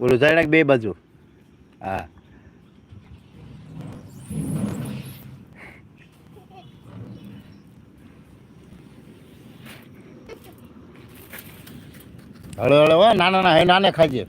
ઓલું ઝાડક બે બાજુ. હા. હળો હળો નાના નાના હે નાને ખાજે.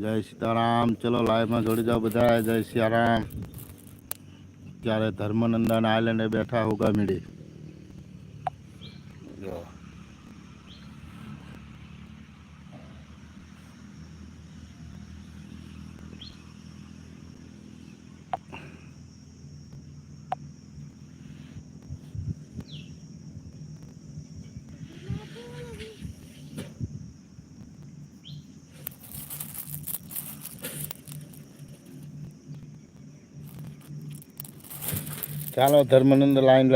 જય સીતારામ. ચલો લાઈવમાં જોડી જાઓ બધા જય સિયારામ ત્યારે ધર્મનંદન આઈલેન્ડે બેઠા હોગા મીડી જો ચાલો ધર્મનંદ લાઈન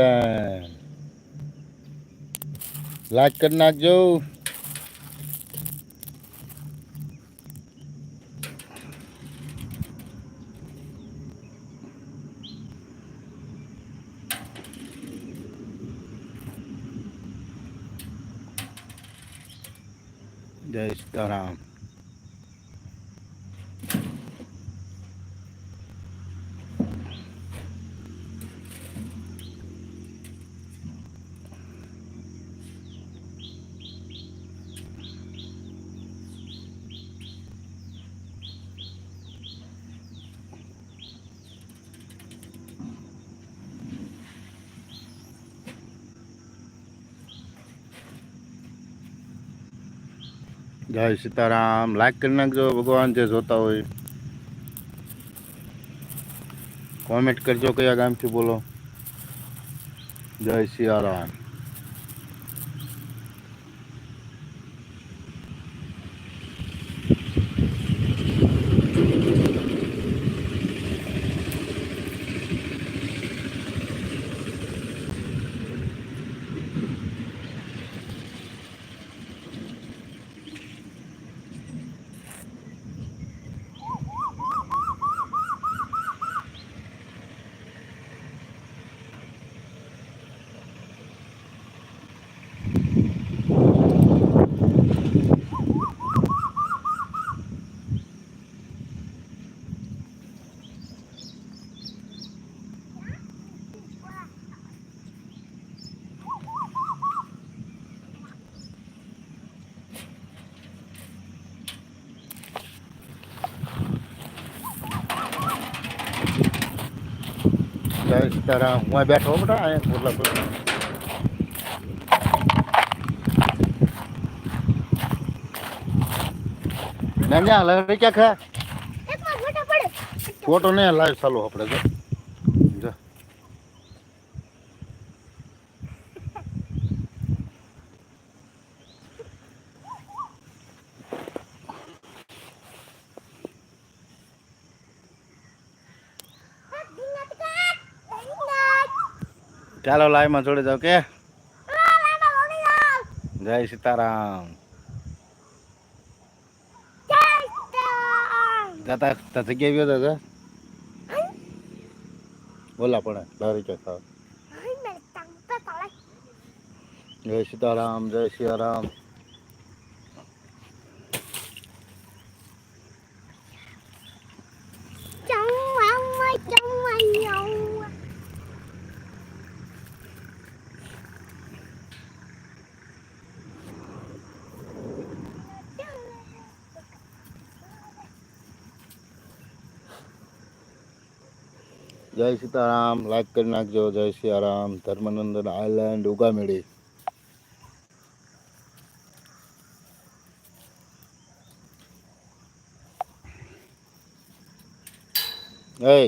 લાઈક કરી નાખજો જય સીતારામ જય સીતારામ. લાઈક કરી નાખજો, ભગવાન જે જોતા હોય. કોમેન્ટ કરજો કયા ગામથી બોલો. જય સિયારામ. જય સીતારામ હું બેઠો બેટા અહીંયા ઓટલા પર ના ના લઈ ક્યાં ખા? ફોટો નહીં લાઈવ ચાલો આપણે જો જો ચાલો લાઈવમાં જોડી જાવ કે? જય સીતારામ. જતા તા જગ્યાએ ગયો હતા બોલા પણ લારી ખાવ જય સીતારામ, જય સિયારામ જય સીતારામ. લાઈક કરી નાખજો. જય સિયારામ ધર્મનંદન આઈલેન્ડ ઉગામેડી. Hey.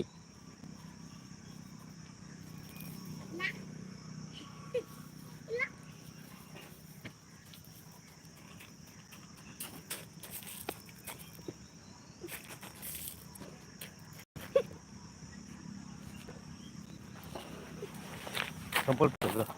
கம்பல் பண்ணுறோம்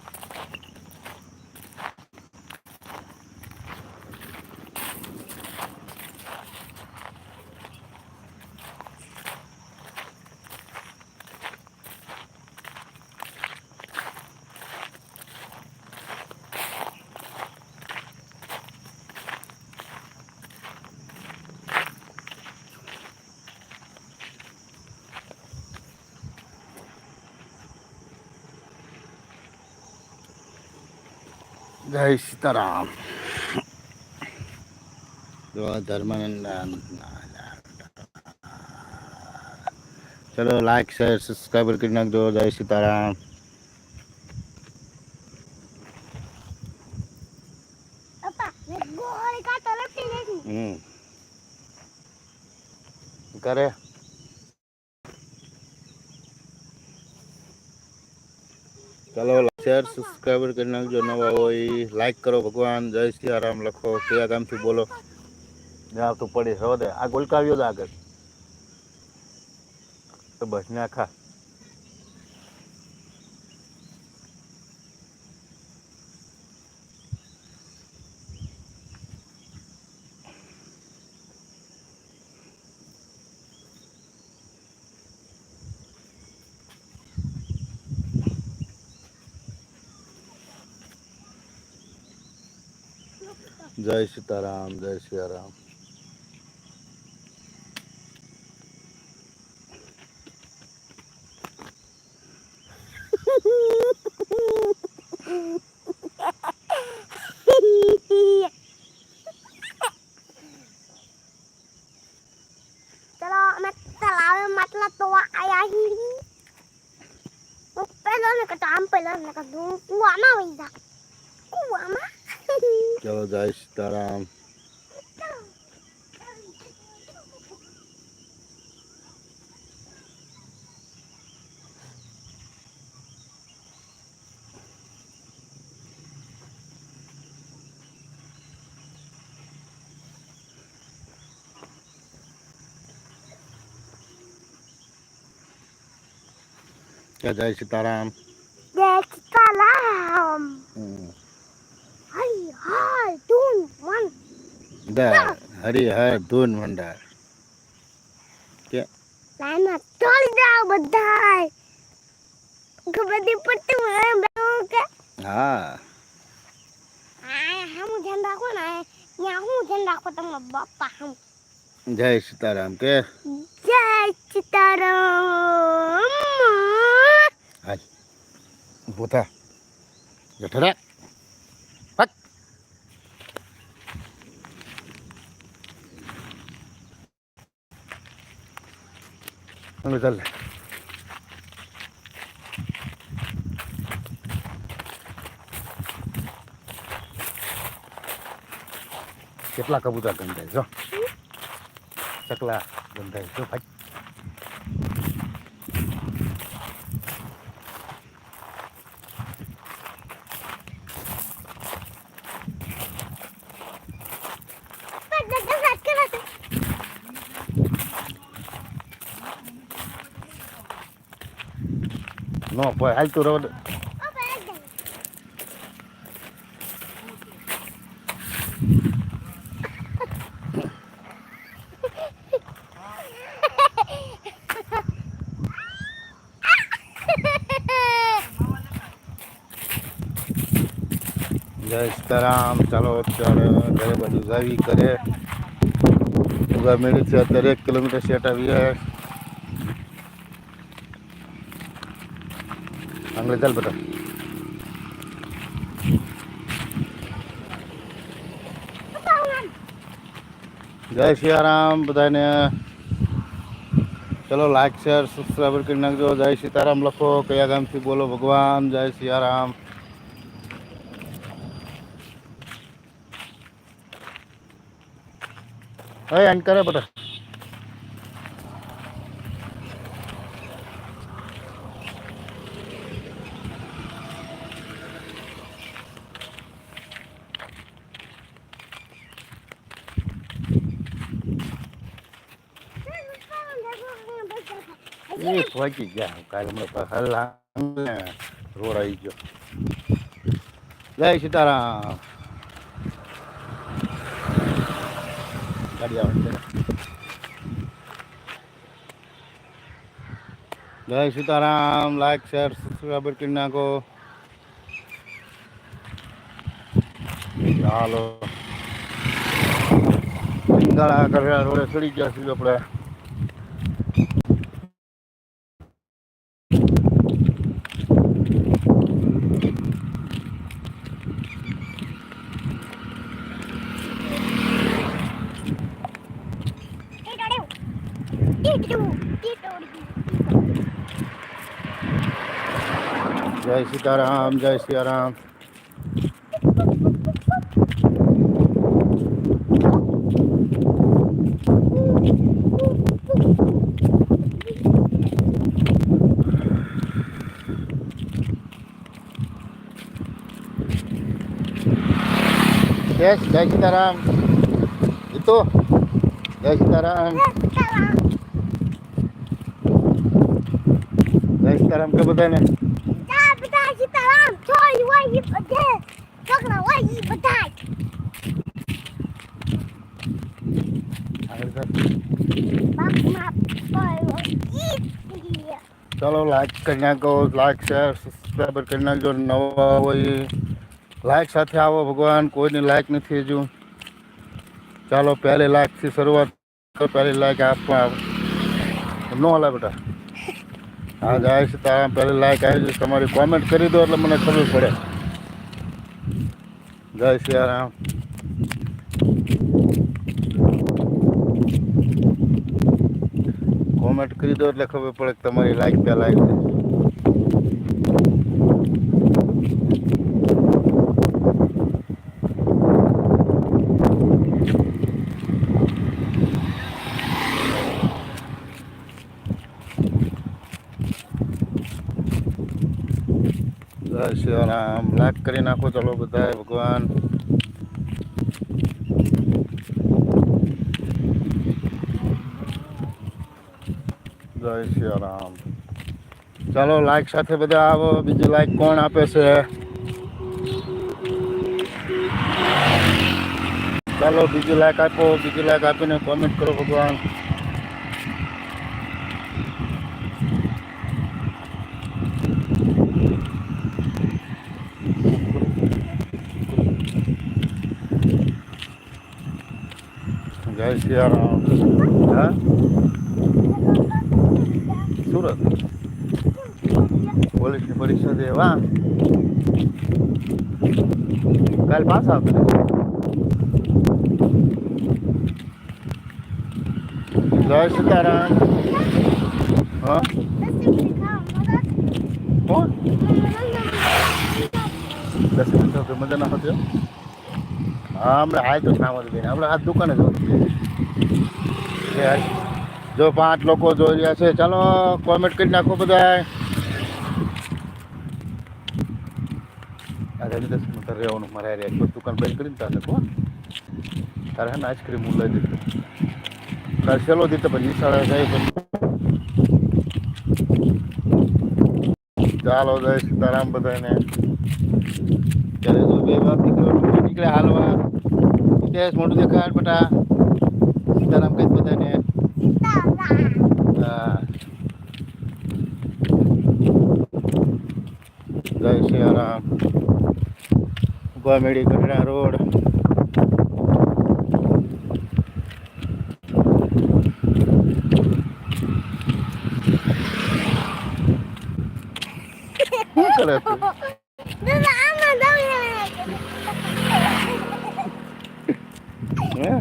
જય સીતારામ ધર્માનંદન ચલો લાઈક શેર સબસ્ક્રાઈબર કરી નાખજો જય સીતારામ પપ્પા મેં ગોળી કાઢતો લપટી નાખી હમ કરે ચલો શેર સબસ્ક્રાઈબર કરી નાખજો, નવા હોય લાઈક કરો ભગવાન, જય સિયારામ લખો કયા ગામથી બોલો. જ્યાં તું પડી, હવે આ ગોલકાવ્યો જ આગળ. તો બસ ને આખા જય સીતારામ જય સિયારામ ચલો અમે તલાવે માટલા તો આયા હી હું પેલો ને કતો આમ પેલો ને કતો કુવામાં વઈ જા કુવામાં ચલો જય સીતારામ જય સીતારામ જય સીતારામ હમ. હરી હાય તું વન દર હરિહર ધૂન ભંડાર લાઈનમાં તોડી જાઓ બધાય ખબર નહીં પડતી મને બેવું કે હા આ હમ ધ્યાન રાખો ને ત્યાં હું ધ્યાન રાખો તમારા બાપા હમ જય સીતારામ કે જય સીતારામ હાલ ઊભો થા જઠરા હવે ચાલ કેટલા કબૂતર ગંધાય જો ચકલા ગંધાય જો ભાઈ નો ભાઈ હાલ તું રવા દે જય સીતારામ ચાલો અત્યારે ઘરે બધું જાવી કરે ઉગા મેળી છે અત્યારે એક કિલોમીટર સેટ આવીએ આંગળે ચાલ બધા જય સિયારામ બધાને ચલો લાઈક શેર સબસ્ક્રાઈબર કરી નાખજો. જય સીતારામ લખો, કયા ગામથી બોલો ભગવાન? જય સિયારામ હવે એન્ડ કરે બધા એ પહોંચી ગયા કાલે હમણાં હલ્લા રોડ આવી ગયો જય સીતારામ ગાડી આવે જય સીતારામ લાઈક શેર સબસ્ક્રાઈબર કરી નાખો ચાલો સિંગાળા કર્યા રોડે ચડી ગયા છીએ આપણે જય સીતારામ જય સિયારામ યસ જય સીતારામ જીતો જય સીતારામ જય સીતારામ કે બધાને ચાલો લાઈક કરી નાખો લાઈક શેર સબસ્ક્રાઈબર કરી નાખજો નવા હોય લાઈક સાથે આવો ભગવાન કોઈની લાઈક નથી હજુ ચાલો પહેલી લાઈકથી શરૂઆત કરો પહેલી લાઈક આપવા ન હલા બેટા હા જાય છે તારા પહેલી લાઈક આવી છે તમારી કોમેન્ટ કરી દો એટલે મને ખબર પડે જય સિયારામ કોમેન્ટ કરી દો એટલે ખબર પડે કે તમારી લાઈક પહેલાં આવી છે સિયારામ લાઈક કરી નાખો ચલો બધા ભગવાન. જય સિયારામ ચાલો લાઈક સાથે બધા આવો. બીજી લાઈક કોણ આપે છે? ચાલો બીજી લાઈક આપો. બીજી લાઈક આપીને કોમેન્ટ કરો ભગવાન. સિયારામ હા સુરત પોલીસની પરીક્ષા દેવા કાલ પાસ આવશે જય સીતારામ હા કોણ દસ મિનિટ મજા ના હતી હા હમણાં હાય તો સામાન બેન હમણાં આ દુકાને જ હતું. જો પાંચ લોકો જોઈ રહ્યા છે, ચાલો કોમેન્ટ કરી નાખો બધા આજે દસ મિનિટ રહેવાનું, મારે રે એક દુકાન બંધ કરીને તારે કો તારે હે ને આઈસ્ક્રીમ હું લઈ દીધું તારે સેલો દીધો પછી નિશાળે જાય પછી ચાલો જય સીતારામ બધાને. ત્યારે જો બે બાપ દીકરો નીકળે હાલવા. કેસ મોટું દેખાડ બેટા. સીતારામ કઈ બધાને. જય સિયારામ ઊભા મેળી ગઢડા રોડ શું કરે તું હે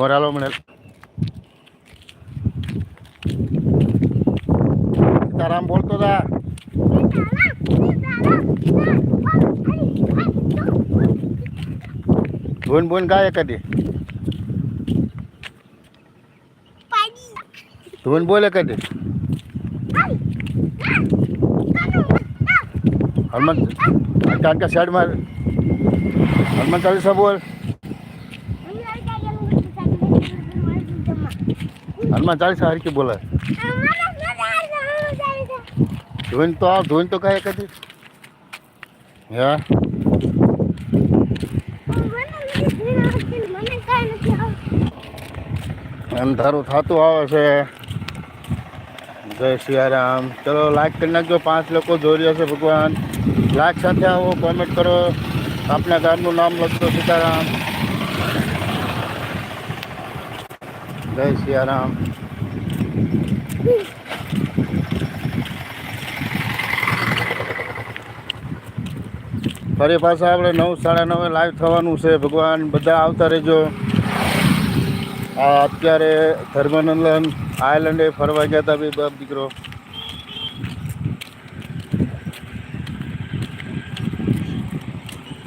મોરાલો મને સીતારામ બોલતો હતા બોન બોન ગાય કદી ધૂન બોલે કદી હનુમાન કારણ કે સાઈડ માર હનુમાન ચાલીસા બોલ. હનુમાન ચાલીસા હરકી બોલે ધોઈને તો આવ ધોઈને તો ગાય કદી હા? અંધારું થતું આવે છે. જય સિયારામ ચલો લાઈક કરી નાખજો. પાંચ લોકો જોઈ રહ્યા છે ભગવાન. લાઈક સાથે આવો કોમેન્ટ કરો. આપના ગામનું નામ લખજો સીતારામ. જય સિયારામ. ફરી પાછા આપણે નવ, સાડા નવે લાઈવ થવાનું છે. ભગવાન બધા આવતા રહેજો. આ અત્યારે ધર્મનંદન આયલેન્ડે ફરવા ગયા હતા બી બાપ દીકરો.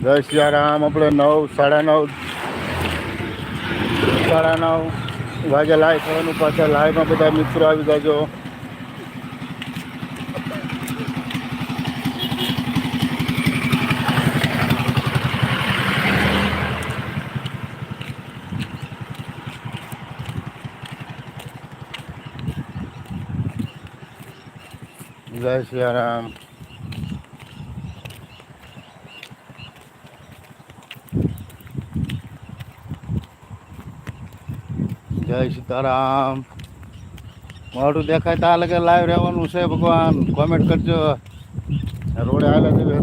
જય સિયારામ. આપણે નવ, સાડા નવ સાડા નવ. વાગે લાઈવ થવાનું પાછા લાઈવમાં બધા મિત્રો આવી જાજો. જય સિયારામ જય સીતારામ. મોઢું દેખાય તા લગે લાઈવ રહેવાનું છે ભગવાન. કોમેન્ટ કરજો. રોડે હાલે જેવી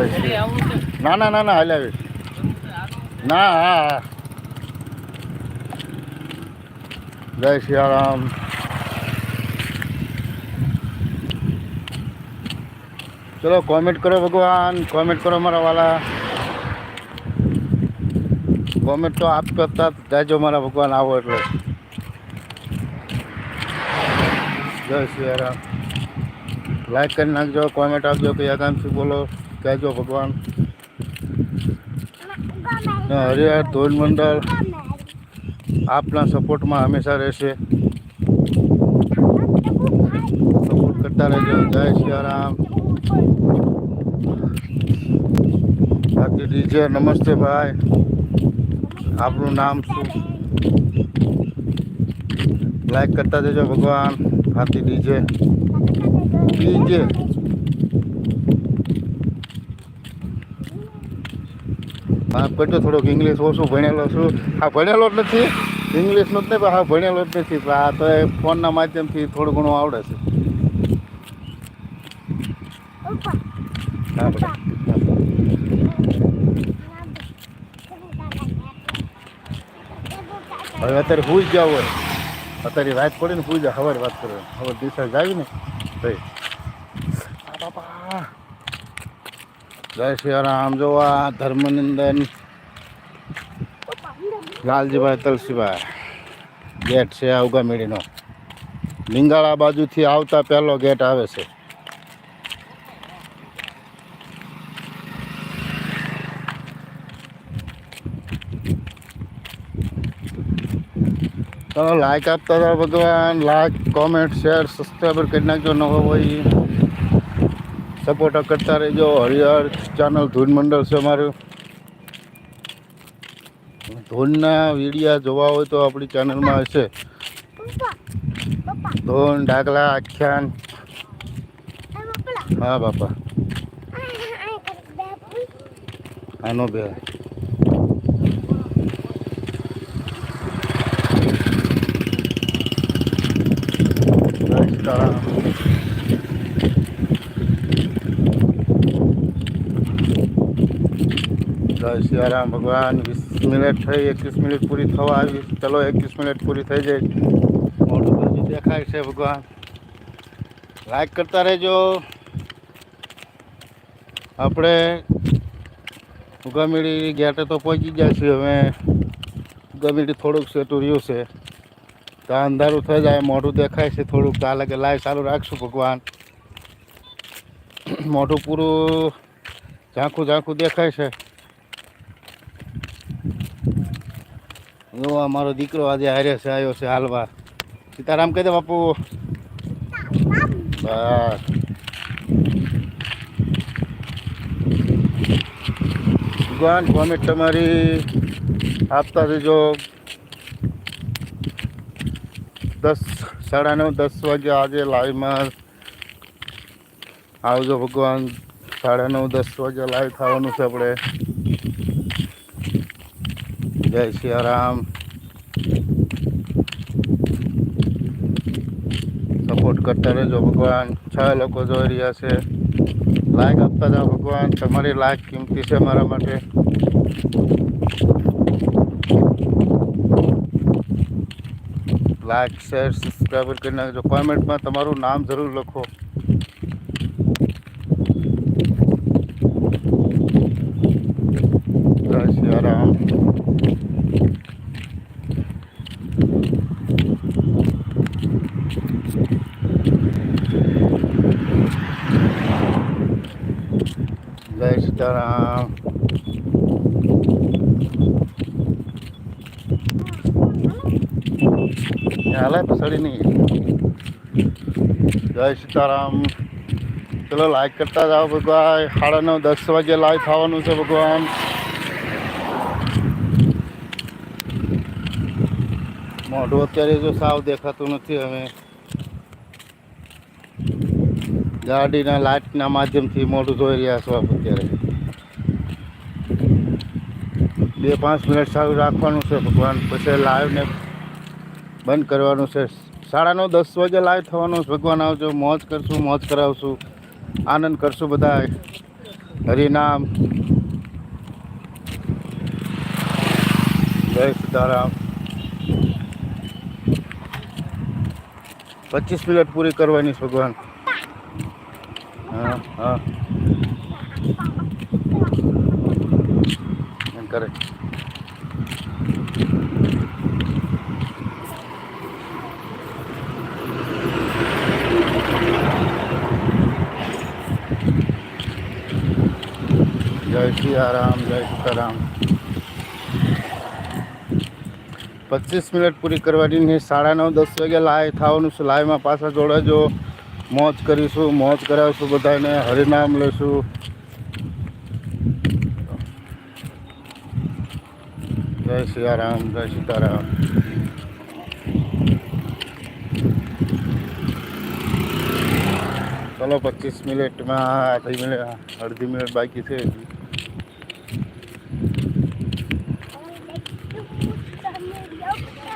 ના ના ના ના હાલે આવી ના હા હા જય સિયારામ ચલો કોમેન્ટ કરો ભગવાન કોમેન્ટ કરો મારા વાલા કોમેન્ટ તો આપ કરતા જાજો મારા ભગવાન આવો એટલે જય સિયારામ લાઈક કરી નાખજો કોમેન્ટ આપજો કે આકાંક્ષી બોલો કહેજો ભગવાન. હરિહર ધોન મંડળ. આપના સપોર્ટમાં હંમેશા રહેશે. સપોર્ટ કરતા રહેજો. જય સિયારામ. બાકી ડીજે નમસ્તે ભાઈ. આપનું નામ શું? લાઈક કરતા જજો ભગવાન. હાથી ડીજે. ડીજે. હા કરજો થોડોક ઇંગ્લિશ ઓછું ભણેલો છું. હા ભણેલો જ નથી. ઇંગ્લિશનું જ નહીં પણ હા ભણેલો જ નથી. પણ આ તો એ ફોનના માધ્યમથી થોડું ઘણું આવડે છે. હા બેટા હવે અત્યારે હું જ જાવ હોય. અત્યારે રાત પડે ને હું જ સવારે વાત કરો. હવે દિશા જાવી ને ભાઈ બાપા. જય સિયારામ જોવા ધર્મનંદન લાલજીભાઈ તલસીભાઈ ગેટ છે આ ઉગામેડીનો. લીંગાળા બાજુથી આવતા પહેલો ગેટ આવે છે. ચાલો લાઈક આપતા હતા ભગવાન લાઈક કોમેન્ટ શેર સબસ્ક્રાઈબર કરી નાખજો. નવો હોય સપોર્ટ કરતા રહેજો. હરિહર ચેનલ ધૂન મંડળ છે અમારું. ધૂનના વિડીયા જોવા હોય તો આપણી ચેનલમાં હશે. ધૂન ડાકલા આખ્યાન. હા, બાપા. આનો બે. સીતારામ જય સિયારામ ભગવાન. વીસ મિનિટ થઈ, એકવીસ મિનિટ પૂરી થવા આવી. ચલો, એકવીસ મિનિટ પૂરી થઈ જાય. મોટું બધું દેખાય છે ભગવાન. લાઈક કરતા રહેજો. આપણે ઉગામેડી ગેટે તો પહોંચી ગયા છીએ હવે. ઉગામેડી થોડુંક સેટું રહ્યું છે. તો અંધારું થઈ જાય, મોઢું દેખાય છે થોડુંક. તો આ લાગે લાઈવ ચાલુ રાખશું ભગવાન. મોઢું પૂરું ઝાંખું ઝાંખું દેખાય છે. એવો મારો દીકરો આજે હારે છે આવ્યો છે હાલવા. સીતારામ કહી દે બાપુ. બસ. ભગવાન, કોમેન્ટ તમારી આપતા જજો દસ, સાડા નવ, દસ વાગે આજે લાઈવમાં આવજો ભગવાન. સાડા નવ, દસ વાગે લાઈવ થવાનું છે આપણે. જય સિયારામ સપોર્ટ કરતા રહેજો. ભગવાન છ લોકો જોઈ રહ્યા છે. લાઈક આપતા જાઓ ભગવાન. તમારી લાઈક કિંમતી છે મારા માટે. લાઈક શેર સબસ્ક્રાઈબર કરી નાખજો. કોમેન્ટમાં તમારું નામ જરૂર લખો જય સિયારામ જય સીતારામ હાલે પસડી નહીં જય સીતારામ ચલો લાઈક કરતા જાઓ ભગવાન સાડા નવ દસ વાગે લાઈવ થવાનું છે ભગવાન મોઢું અત્યારે જો સાવ દેખાતું નથી હવે ગાડીના લાઇટના માધ્યમથી મોઢું જોઈ રહ્યા છો અત્યારે બે પાંચ મિનિટ સારું રાખવાનું છે. ભગવાન પછી લાઈવને બંધ કરવાનું છે. સાડા નવ, દસ વાગે લાઈવ થવાનું ભગવાન આવજો. મોજ કરશું, મોજ કરાવશું. આનંદ કરશું બધા હરિનામ. જય સીતારામ. પચીસ મિનિટ પૂરી કરવાની છે ભગવાન. હા હા. કરે. જય સિયારામ જય સીતારામ. પચીસ મિનિટ પૂરી કરવાની ને સાડા નવ, દસ વાગે લાઈવ થવાનું છે. લાઈવમાં પાછા જોડાજો. મોજ કરીશું, મોજ કરાવીશું બધાને. હરિનામ લઈશું. જય સિયારામ જય સીતારામ ચલો પચીસ મિનિટમાં થઈ મિનિટ અડધી મિનિટ બાકી છે હજી.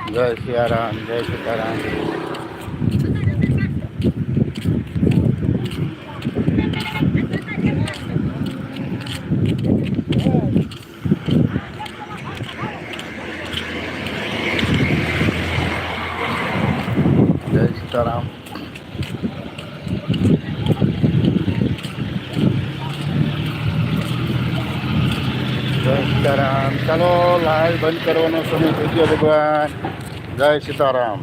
જય સિયારામ જય સીતારામ જય સીતારામ જય ચાલો બંધ કરવાનો સમય થઈ ગયો ભગવાન. જય સીતારામ.